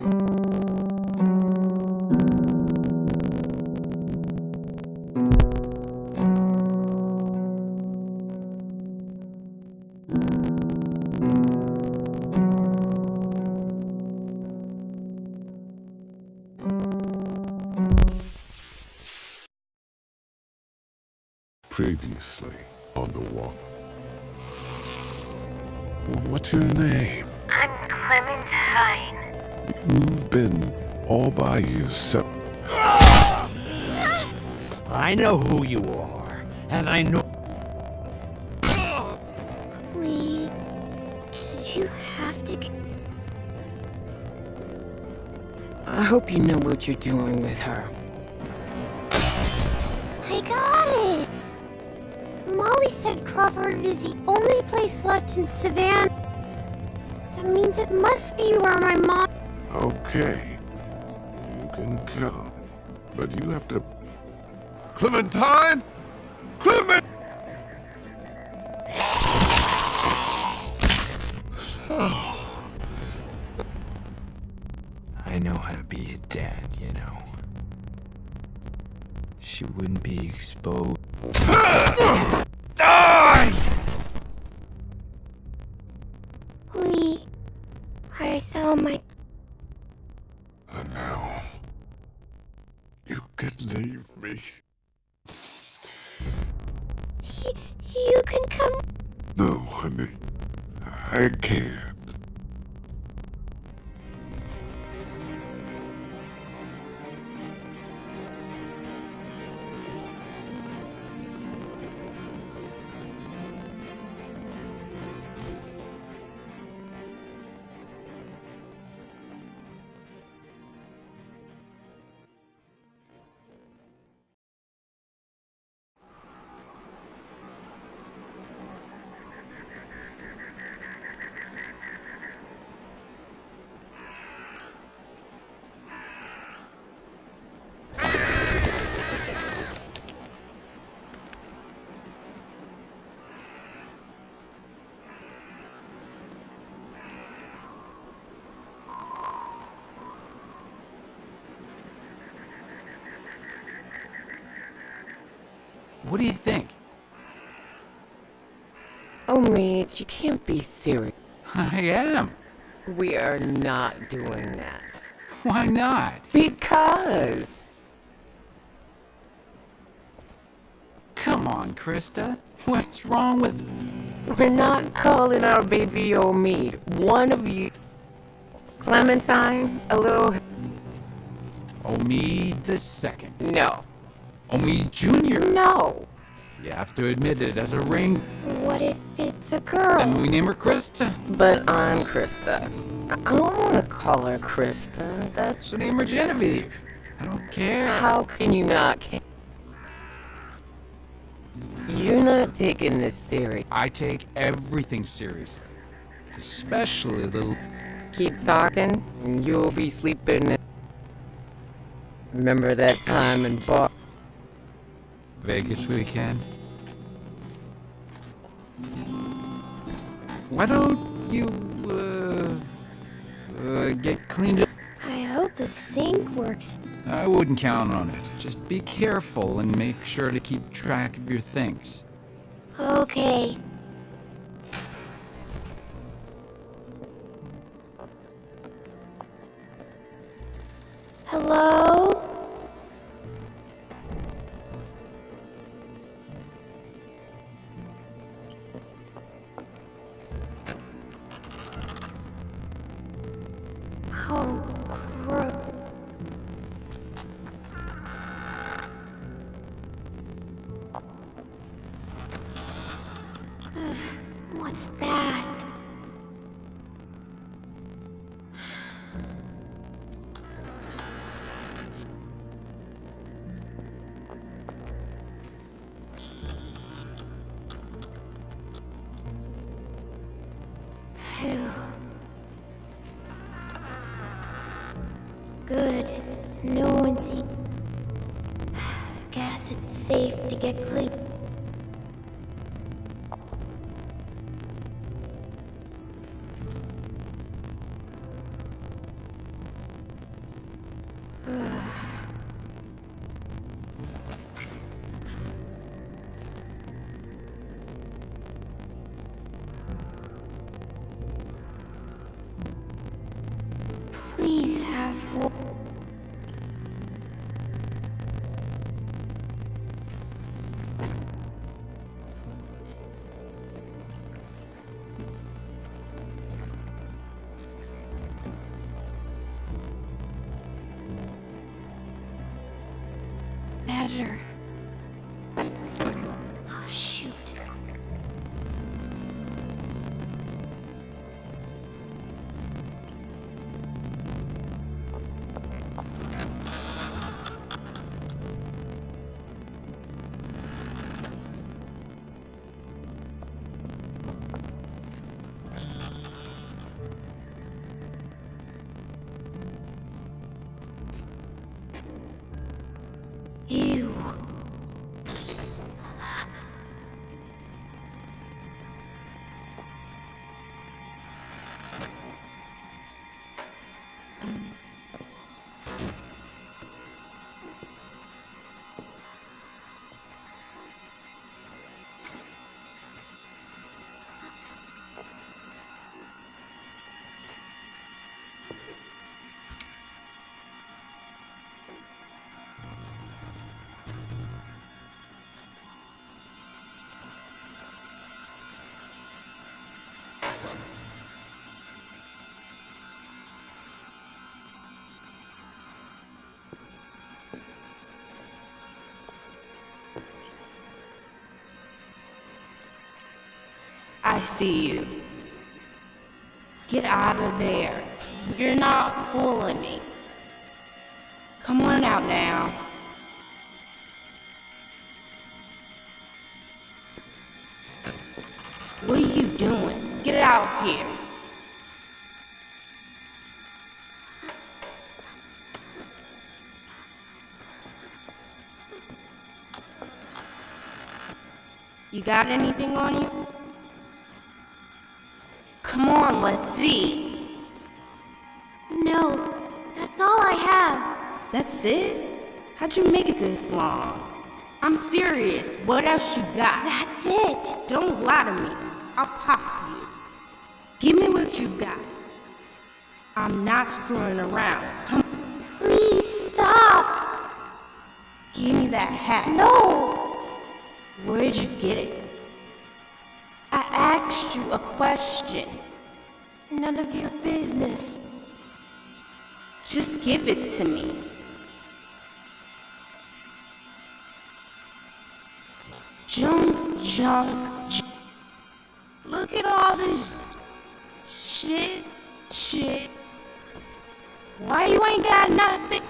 Previously by yourself. I know who you are, and I know. Lee, did you have to? I hope you know what you're doing with her. I got it! Molly said Crawford is the only place left in Savannah. That means it must be where my mom. Okay. Can come. But you have to. Clementine? Clement! I know how to be a dad, you know. She wouldn't be exposed. What do you think? Oh, Mitch, you can't be serious. I am. We are not doing that. Why not? Because. Come on, Krista. What's wrong with. We're not calling our baby Omid. One of you. Clementine, a little. Omid the second. No. Omid Jr. No. You have to admit it as a ring. What if it's a girl? And we name her Krista. But I'm Krista. I don't want to call her Krista. That's. So name her Genevieve. I don't care. How can you not care? You're not taking this serious. I take everything seriously. Especially the. Keep talking, and you'll be sleeping. Remember that time in bar? Vegas weekend. Why don't you, uh, uh, get cleaned up? I hope the sink works. I wouldn't count on it. Just be careful and make sure to keep track of your things. Okay. Safe to get clean. Oh, I see you. Get out of there. You're not fooling me. Come on out now. What are you doing? Get out here. You got anything on you? On, let's see. No, that's all I have. That's it? How'd you make it this long? I'm serious. What else you got? That's it. Don't lie to me. I'll pop you. Give me what you got. I'm not screwing around. Come, Please stop. give me that hat. No. Where'd you get it? I asked you a question. None of your business. Just give it to me. Junk, junk. Look at all this shit, shit. Why you ain't got nothing?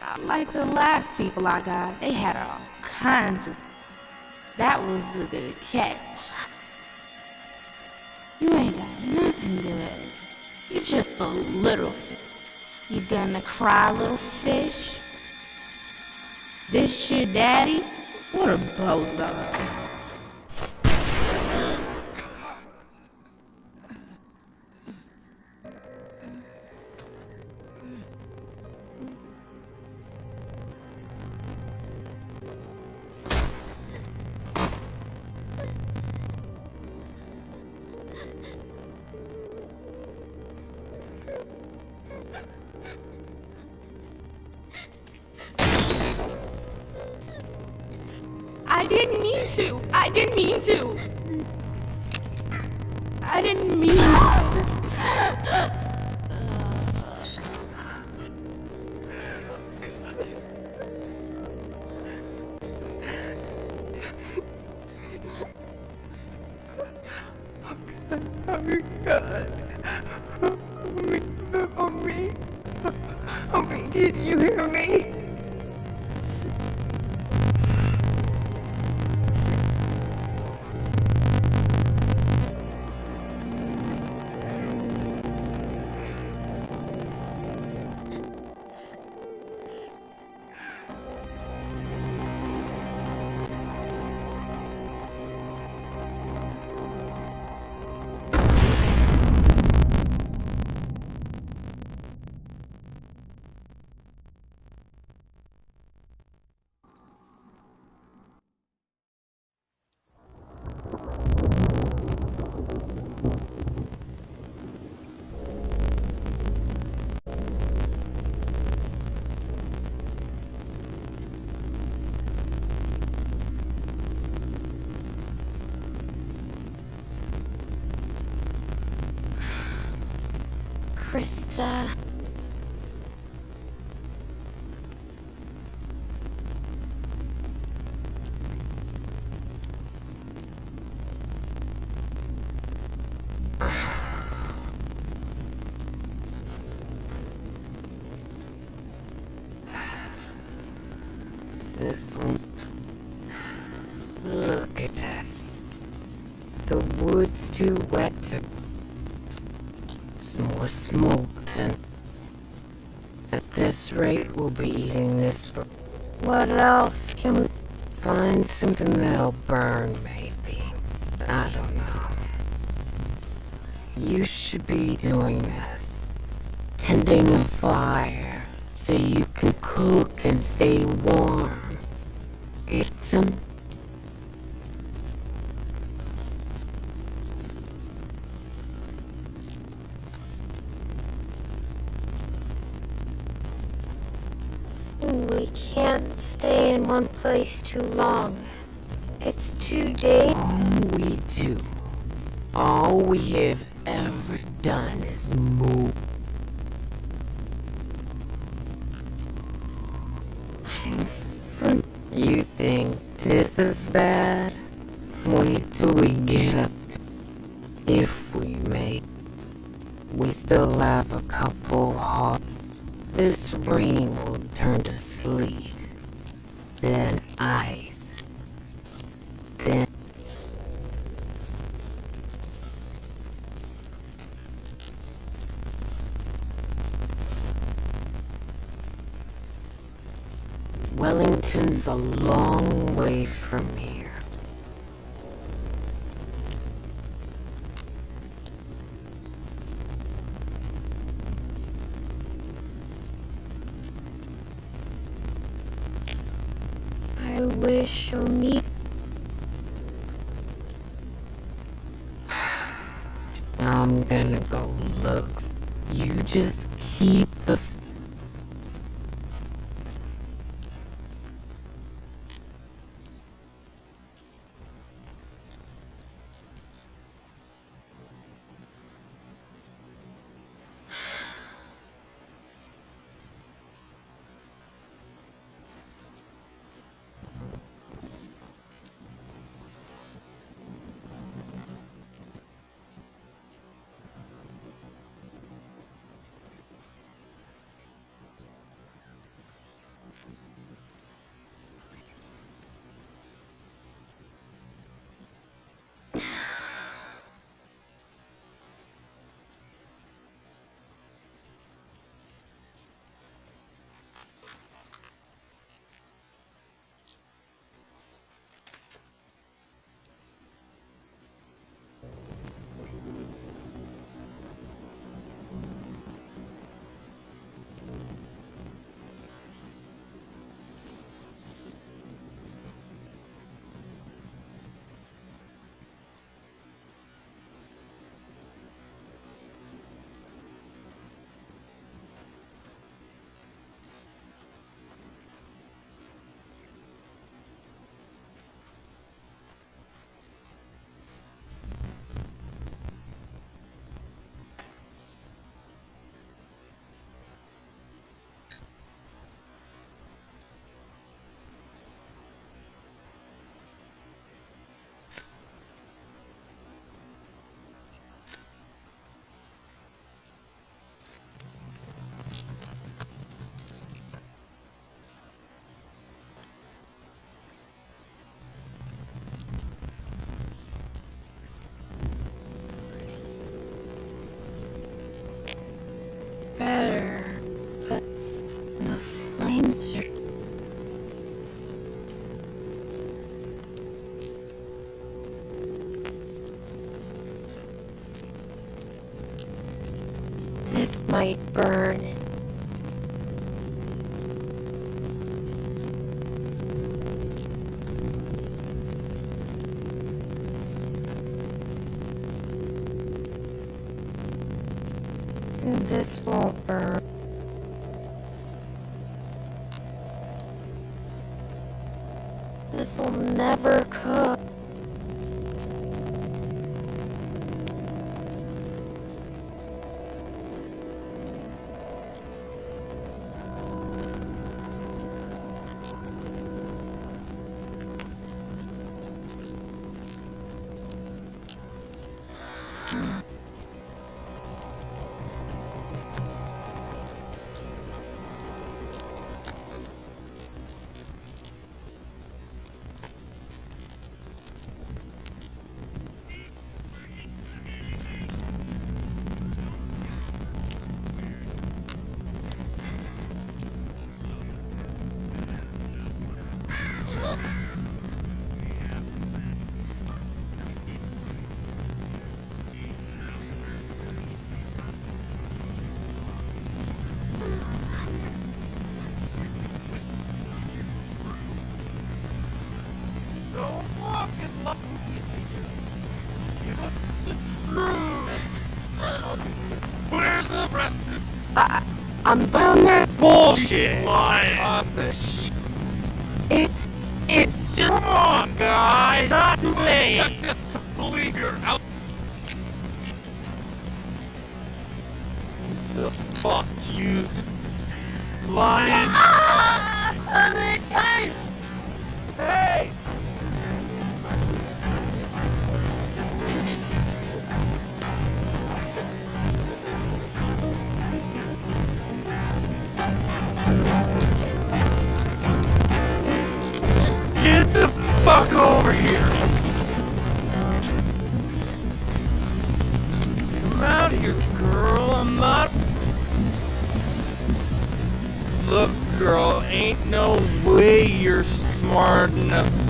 Not like the last people I got. They had all kinds of. That was a good catch. You ain't good. You're just a little fish. You gonna cry, little fish? This your daddy? What a bozo. Krista. It's more smoke than. At this rate, we'll be eating this for. What else can we Find something that'll burn, maybe. I don't know. You should be doing this. Tending a fire so you can cook and stay warm. Get some. Stay in one place too long. It's too day. All we do, all we have ever done is move. You think this is bad? Wait till we get up. If we make. We still have a couple hot. This rain will turn to sleet. Then ice. Then. Wellington's a long way from here. 可 Bullshit! Lying! It's, it's just, Come on, guys! Not saying! Believe you're out. The fuck you lying? Ah! Fuck over here! Come out here, girl. I'm not. Look, girl, ain't no way you're smart enough